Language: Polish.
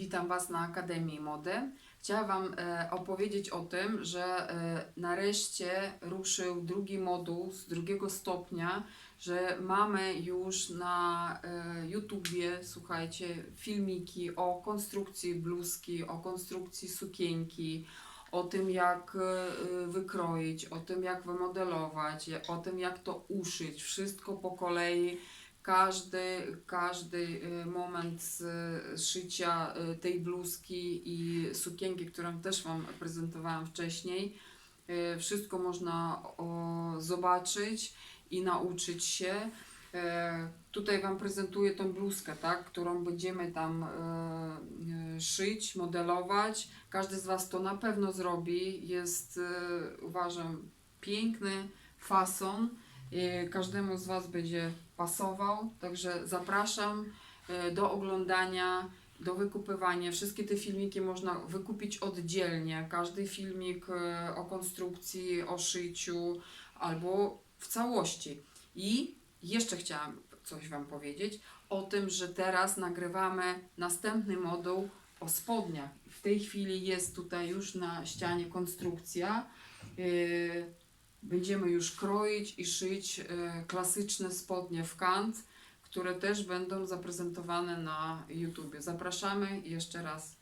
Witam Was na Akademii Mody. Chciałam Wam e, opowiedzieć o tym, że e, nareszcie ruszył drugi moduł z drugiego stopnia, że mamy już na e, YouTubie, słuchajcie, filmiki o konstrukcji bluzki, o konstrukcji sukienki, o tym jak wykroić, o tym jak wymodelować, o tym jak to uszyć, wszystko po kolei każdy, każdy y, moment z szycia y, tej bluzki i sukienki, którą też Wam prezentowałam wcześniej, y, wszystko można zobaczyć i nauczyć się. Tutaj Wam prezentuję tą bluzkę, tak, którą będziemy tam szyć, modelować. Każdy z Was to na pewno zrobi. Jest, uważam, piękny fason. Każdemu z Was będzie pasował. Także zapraszam e, do oglądania, do wykupywania. Wszystkie te filmiki można wykupić oddzielnie. Każdy filmik e, o konstrukcji, o szyciu albo w całości. I jeszcze chciałam coś Wam powiedzieć o tym, że teraz nagrywamy następny moduł o spodniach. W tej chwili jest tutaj już na ścianie konstrukcja. Będziemy już kroić i szyć e, klasyczne spodnie w kant, które też będą zaprezentowane na YouTube. Zapraszamy jeszcze raz.